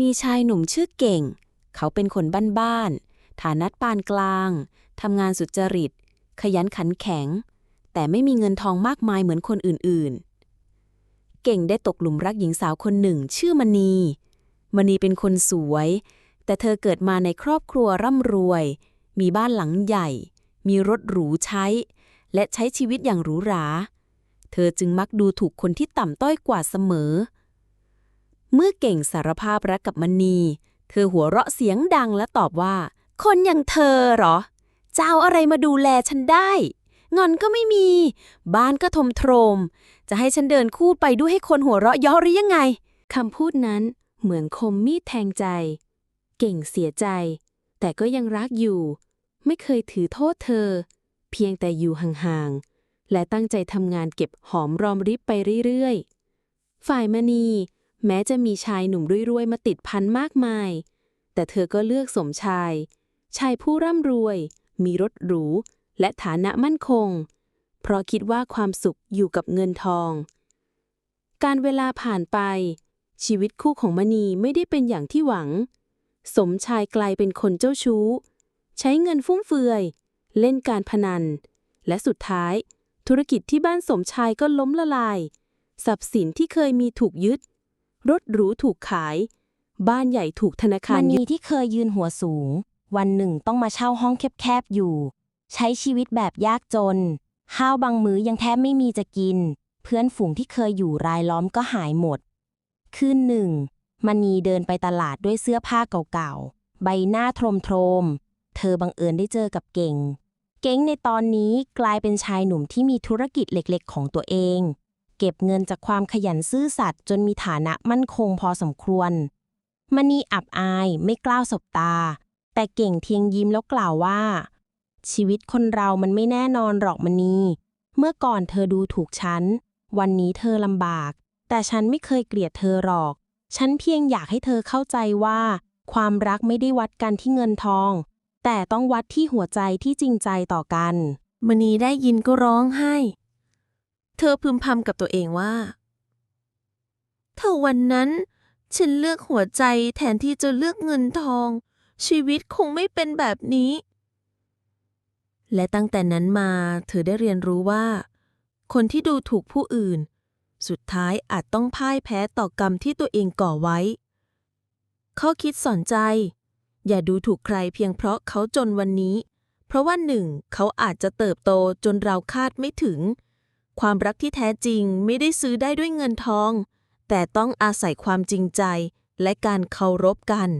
มีชายหนุ่มชื่อเก่ง เขาเป็นคนบ้านๆ ฐานะปานกลาง ทำงานสุจริต ขยันขันแข็ง แต่ไม่มีเงินทองมากมายเหมือนคนอื่นๆ เก่งได้ตกหลุมรักหญิงสาวคนหนึ่งชื่อมณี มณีเป็นคนสวย แต่เธอเกิดมาในครอบครัวร่ำรวย มีบ้านหลังใหญ่ มีรถหรูใช้ และใช้ชีวิตอย่างหรูหรา เธอจึงมักดูถูกคนที่ต่ำต้อยกว่าเสมอเเมื่อเก่งสารภาพรักกับมณีเธอหัวเราะเสียงดังและตอบว่า คนอย่างเธอเหรอจะเอาอะไรมาดูแลฉันได้เงินก็ไม่มี บ้านก็ทมโทรมจะให้ฉันเดินคู่ไปด้วยให้คนหัวเราะย่อหรือยังไงคำพูดนั้นเหมือนคมมีดแทงใจ เก่งเสียใจ แต่ก็ยังรักอยู่ ไม่เคยถือโทษเธอ เพียงแต่อยู่ห่างๆ และตั้งใจทำงานเก็บหอมรอมริบไปเรื่อยๆ ฝ่ายมณี แม้จะมีชายหนุ่มรวยๆ มาติดพันมากมาย แต่เธอก็เลือกสมชาย ชายผู้ร่ำรวย มีรถหรู และฐานะมั่นคง เพราะคิดว่าความสุขอยู่กับเงินทอง การเวลาผ่านไป ชีวิตคู่ของมณีไม่ได้เป็นอย่างที่หวัง สมชายกลายเป็นคนเจ้าชู้ ใช้เงินฟุ่มเฟือย เล่นการพนัน และสุดท้าย ธุรกิจที่บ้านสมชายก็ล้มละลาย ทรัพย์สินที่เคยมีถูกยึด รถหรูถูกขาย บ้านใหญ่ถูกธนาคารมันยึนีดที่เคยยืนหัวสูง วันหนึ่งต้องมาเช่าห้องแคบๆอยู่ ใช้ชีวิตแบบยากจน ข้าวบางมื้อยังแทบไม่มีจะกิน เพื่อนฝูงที่เคยอยู่รายล้อมก็หายหมด คืนหนึ่งมณีเดินไปตลาดด้วยเสื้อผ้าเก่าๆ ใบหน้าโทรมๆเธอบังเอิญได้เจอกับเก่ง เก่งในตอนนี้กลายเป็นชายหนุ่มที่มีธุรกิจเล็กๆ ของตัวเอง เก็บเงินจากความขยันซื่อสัตย์จนมีฐานะมั่นคงพอสมควรมณีอับอายไม่กล้าสบตา แต่เก่งเทียงยิ้มแล้วกล่าวว่า ชีวิตคนเรามันไม่แน่นอนหรอกมณีเมื่อก่อนเธอดูถูกฉัน วันนี้เธอลำบาก แต่ฉันไม่เคยเกลียดเธอหรอก ฉันเพียงอยากให้เธอเข้าใจว่า ความรักไม่ได้วัดกันที่เงินทอง แต่ต้องวัดที่หัวใจที่จริงใจต่อกันมณีได้ยินก็ร้องไห้ เธอพึมพำกับตัวเองว่า ถ้าวันนั้น ฉันเลือกหัวใจแทนที่จะเลือกเงินทอง ชีวิตคงไม่เป็นแบบนี้ และตั้งแต่นั้นมาเธอได้เรียนรู้ว่า คนที่ดูถูกผู้อื่น สุดท้ายอาจต้องพ่ายแพ้ต่อกรรมที่ตัวเองก่อไว้ ข้อคิดสอนใจ อย่าดูถูกใครเพียงเพราะเขาจนวันนี้ เพราะว่าหนึ่งเขาอาจจะเติบโตจนเราคาดไม่ถึง ความรักที่แท้จริงไม่ได้ซื้อได้ด้วยเงินทอง แต่ต้องอาศัยความจริงใจและการเคารพกัน